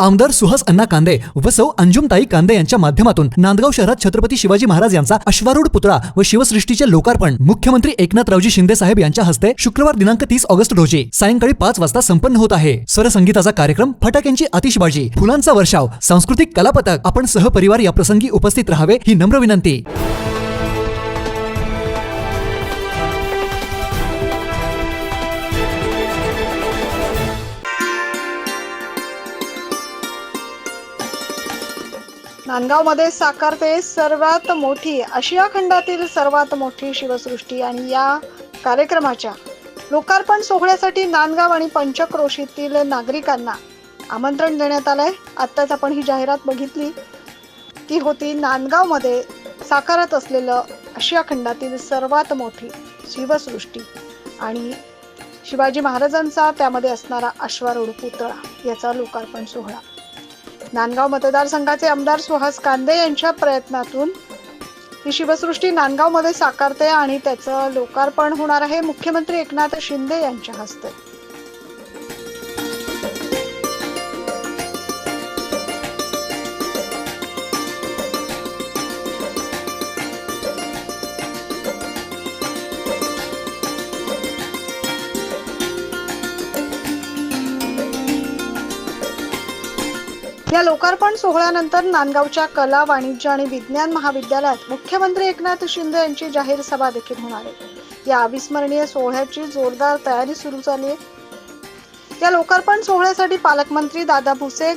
आमदार सुहास अण्णा कांदे व सौ अंजुमताई कांदे यांच्या माध्यमातून नांदगाव शहरात छत्रपती शिवाजी महाराज यांचा अश्वारूढ पुतळा व शिवसृष्टीचे लोकार्पण मुख्यमंत्री एकनाथरावजी शिंदे साहेब यांच्या हस्ते शुक्रवार दिनांक तीस ऑगस्ट रोजी सायंकाळी पाच वाजता संपन्न होत आहे. स्वरसंगीताचा कार्यक्रम फटाक्यांची आतिषबाजी फुलांचा वर्षाव सांस्कृतिक कलापथक आपण सहपरिवार या प्रसंगी उपस्थित राहावे ही नम्र विनंती. नांदगावमध्ये साकारते सर्वात मोठी आशिया खंडातील सर्वात मोठी शिवसृष्टी आणि या कार्यक्रमाच्या लोकार्पण सोहळ्यासाठी नांदगाव आणि पंचक्रोशीतील नागरिकांना आमंत्रण देण्यात आलंय. आत्ताच आपण ही जाहिरात बघितली ती होती नांदगावमध्ये साकारत असलेलं आशिया खंडातील सर्वात मोठी शिवसृष्टी आणि शिवाजी महाराजांचा त्यामध्ये असणारा अश्वारूढ पुतळा याचा लोकार्पण सोहळा. नांदगाव मतदारसंघाचे आमदार सुहास कांदे यांच्या प्रयत्नातून ही शिवसृष्टी नांदगावमध्ये साकारते आणि त्याचं लोकार्पण होणार आहे. मुख्यमंत्री एकनाथ शिंदे यांच्या हस्ते. या लोकार्पण सोहळ्यानंतर नांदगावच्या कला वाणिज्य आणि विज्ञान महाविद्यालयात मुख्यमंत्री एकनाथ शिंदे यांची जाहीर सभा देखील होणार आहे. या अविस्मरणीय सोहळ्याची जोरदार तयारी सुरू झाली आहे. या लोकार्पण सोहळ्यासाठी पालकमंत्री दादा भुसे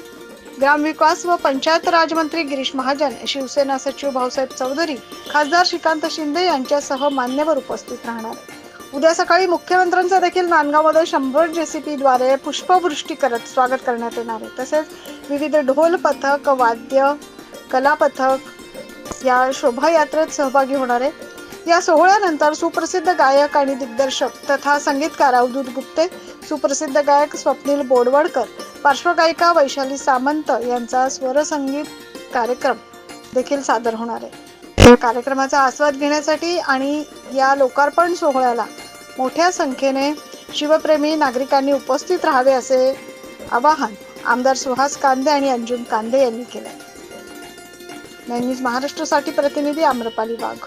ग्रामविकास व पंचायत राजमंत्री गिरीश महाजन शिवसेना सचिव भाऊसाहेब चौधरी खासदार श्रीकांत शिंदे यांच्यासह मान्यवर उपस्थित राहणार आहेत. उद्या सकाळी मुख्यमंत्र्यांचं देखील नांदगावमध्ये शंभर जेसीपीद्वारे पुष्पवृष्टी करत स्वागत करण्यात येणार आहे. तसेच विविध ढोल पथक वाद्य कला पथक या शोभायात्रेत सहभागी होणार आहे. या सोहळ्यानंतर सुप्रसिद्ध गायक आणि दिग्दर्शक तथा संगीतकार अवधूत गुप्ते सुप्रसिद्ध गायक स्वप्नील बोडवडकर पार्श्वगायिका वैशाली सामंत यांचा स्वरसंगीत कार्यक्रम देखील सादर होणार आहे. या कार्यक्रमाचा आस्वाद घेण्यासाठी आणि या लोकार्पण सोहळ्याला मोठ्या संख्येने शिवप्रेमी नागरिकांनी उपस्थित राहावे असे आवाहन आमदार सुहास कांदे आणि अंजुम कांदे यांनी केलं. नैनिज महाराष्ट्रासाठी प्रतिनिधी आम्रपाली वाघ.